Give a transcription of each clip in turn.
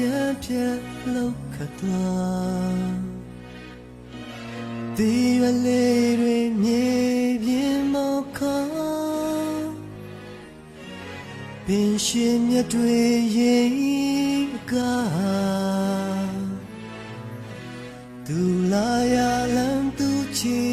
လောက်ခတ်သွားဒီရလေးတွေမြေပြင်းမောက်ခါပင်ရှင်မြတ်တွေရင်ကားသူလာရလမ်းသူချီ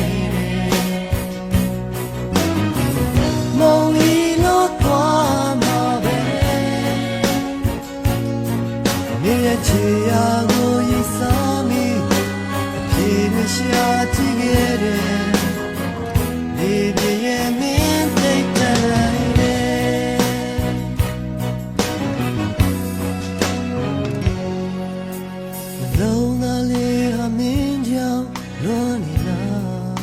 ရချေရာကိုရိတ်စားမိပြေမရှာကြည့်ခဲ့တယ်နေပြရဲ့မင်းသိတဲ့တိုင်းနဲ့လုံးသားလေးဟာမင်းကြောင့်လွန်နေလား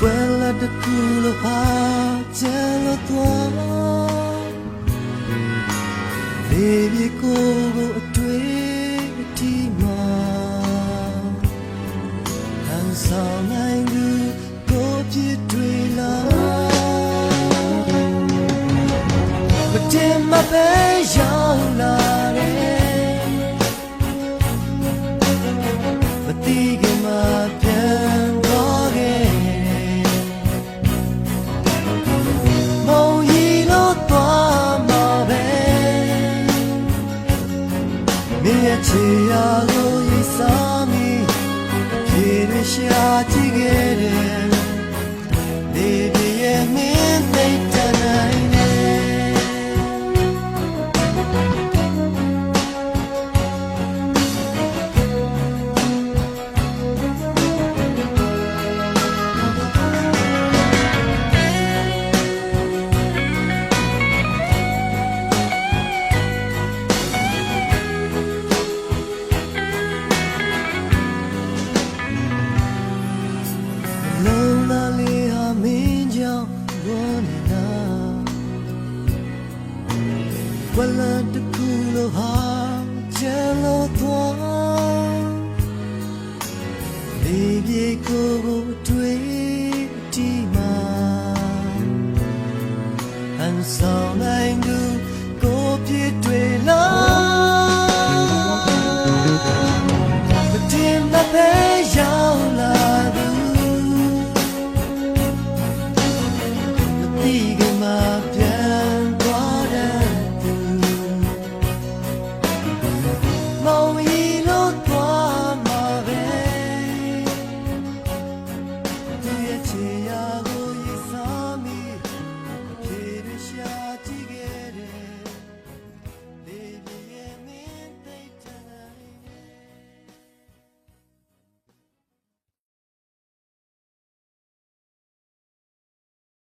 ကွယ်လာတကူလို့ဟာကျန်လို့သွား Baby ကိုကိုအတွေ့အထိမှာဟန်ဆောင်နိုင်သူကိုဖြစ်တွေ့လာမတင်မပဲရောက်လာ ဝလန်တကူလို့ဟာကျန်လို့သွားဒီပြေကိုကိုတွေ့